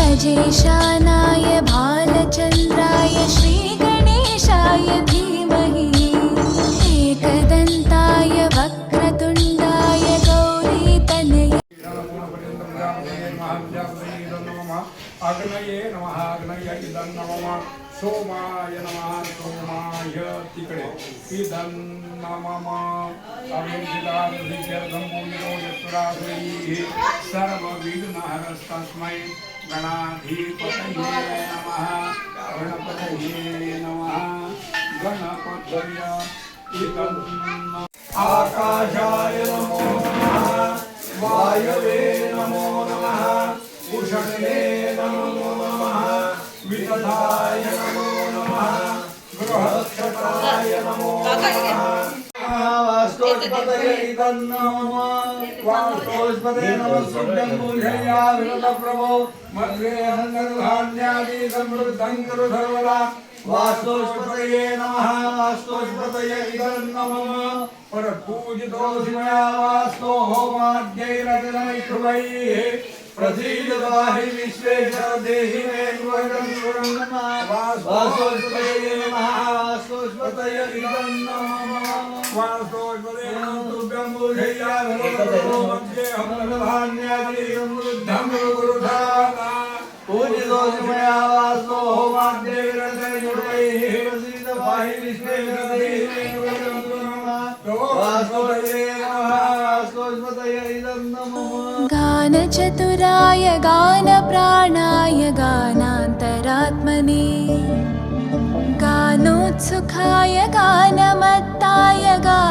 गजेशानाय भालचन्द्राय श्रीगणेशाय धीमहि एकदन्ताय वक्रतुण्डाय गौरीतनय अग्नये नमः अग्नय इदं नमः सोमाय नमः सोमाय तिकडे इदं नमः अभिजिताभिषेकं पूजितो यत्सुरासुरैः सर्वविघ्नहरस्तस्मै गणाधिपतये नमः। गणपतये नमः। गणपतय आकाशाय नमो नमः। वायवे नमो नमः। उषणे नमो नमः विदधाय नमो नमः बृहस्पताय नमो नमः हन्दर्धान्यादि समृद्धं कुरु सर्वदा वास्तोष्पतये नमः वास्तोष्पतये इदं नमः। परपूजितोऽसि मया वास्तो होमाद्यैरतिनैष्ठुवैः प्रसीदतो हि विश्वेश्वर देहि मे गृहं सुरं नमः। वास्तोष्पतये इदं नमः। वास्तोष्पदेन तुभ्यं मध्ये पूजितोऽसि मया ध्यानचतुराय गानप्राणाय गानान्तरात्मने गानोत्सुखाय गानमत्ताय गान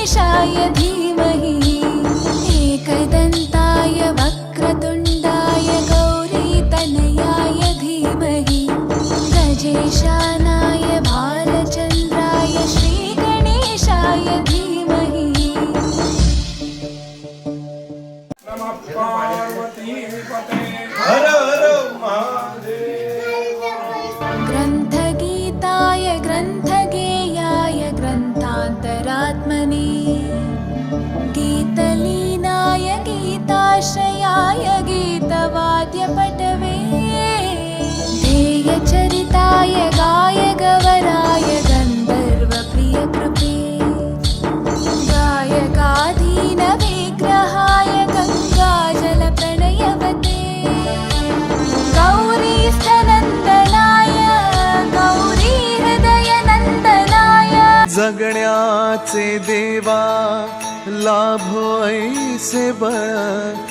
श्रीगणेशाय धीमहि एकदन्ताय वक्रतुण्डाय गौरीतनयाय धीमहि गजेशानाय गीताश्रयाय गीतवाद्यपटवे ध्येयचरिताय गायगवराय गन्धर्वप्रियकृपे गायकाधीनविग्रहाय गङ्गाजलप्रणयवते गौरीस्थनन्दनाय गौरीहृदयनन्दनाय जगण्याचे देवा लाभो ऐसे बळ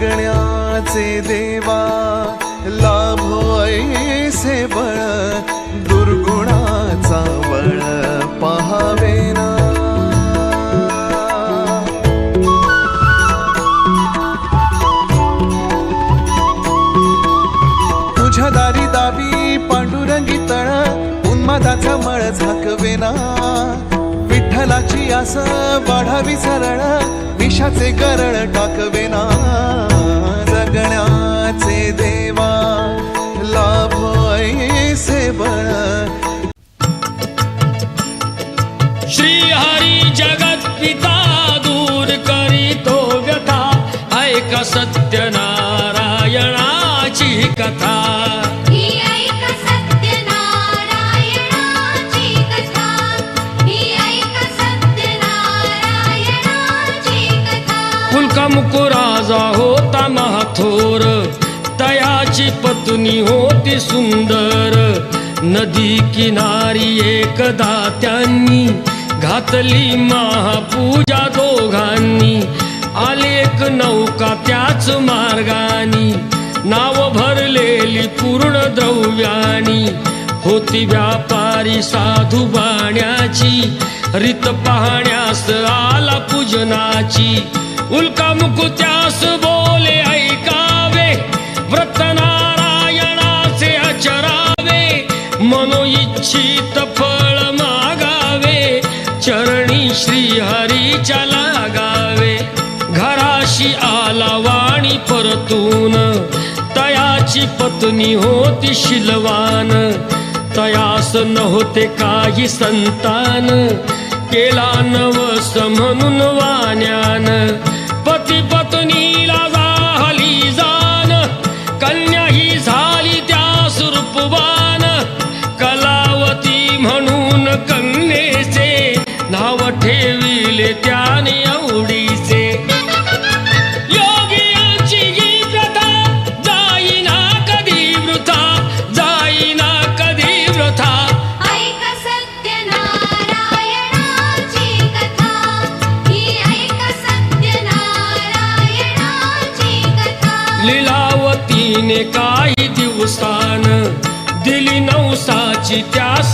जगण्याचे देवा लाभो ऐसे बळ दुर्गुणाचा बळ पहावेना तुझ्या दारी दावी पांडुरंगी तळ उन्मादाचा मळ झाकवेना विठ्ठलाची आस वाढावी सरळ विषाचे गरळ टाकवेना जगण्याचे देवा लाभ ऐसे बळ श्री हरी जगत पिता दूर करीतो व्यथा ऐक सत्य नारायणाची कथा. ही ऐक सत्य नारायणाची कथा. ही ऐक सत्य नारायणाची कथा. मुलका मुकुराजा होता महाथोर. तयाची पत्नी होती सुंदर. नदी किनारी एकदा त्यांनी घातली महापूजा दोघांनी. आली एक नौका त्याच मार्गानी. नाव भरलेली पूर्ण द्रव्यानी. होती व्यापारी साधू बाण्याची. रीत पाहण्यास आला पूजनाची. उल्का मुकुत्यास इच्छित फळ मागावे चरणी श्री हरीच्या लागावे. घराशी आला वाणी परतून तयाची पत्नी होती शिलवान. तयास नव्हते काही संतान केला नवस म्हणून वाण्यान.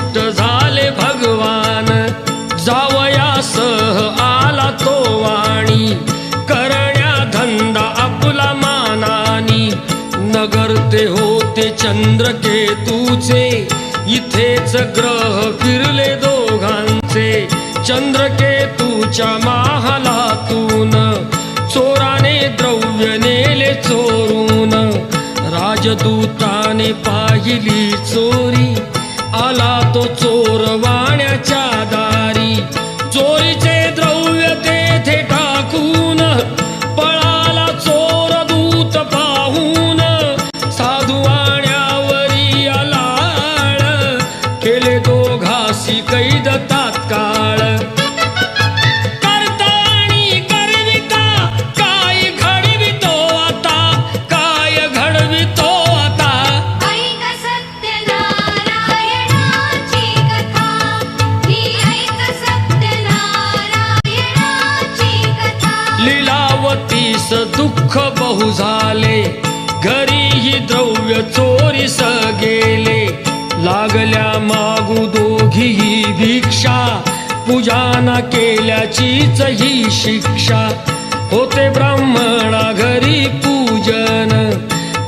म्हणून झाले भगवान. जावयासह आला तो वाणी. करण्या धंदा आपला मानानी. नगर ते होते चंद्रकेतूचे. इथेच ग्रह फिरले दोघांचे. चंद्रकेतूच्या महालातून चोराने द्रव्य नेले चोरून. राजदूताने पाहिली चोरी. आला तो चोर वाण्याच्या दारी दुःख बहु झाले. घरीही द्रव्य चोरीस गेले लागल्या मागू दोघीही भिक्षा. पूजा न केल्याचीच ही शिक्षा. होते ब्राह्मणा घरी पूजन.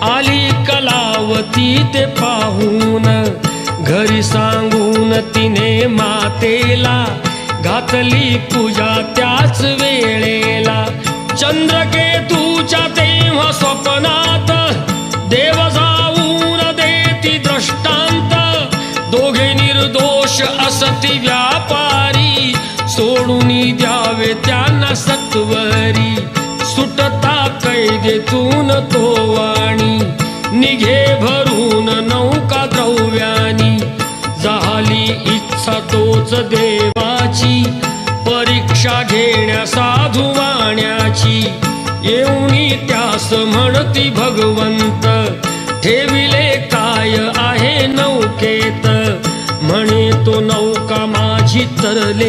आली कलावती ते पाहून. घरी सांगून तिने मातेला घातली पूजा त्याच वेळेला. चंद्रकेतूच्या तेव्हा स्वप्नात देव जाऊन देती दृष्टांत. दोघे निर्दोष असती व्यापारी सोडून द्यावे त्यांना सत्वरी. सुटता कैदेतून तो वाणी निघे भरून नौका येऊनी त्यास म्हणती भगवंत ठेविले काय आहे नौकेत? म्हणे तो नौका माझी तरले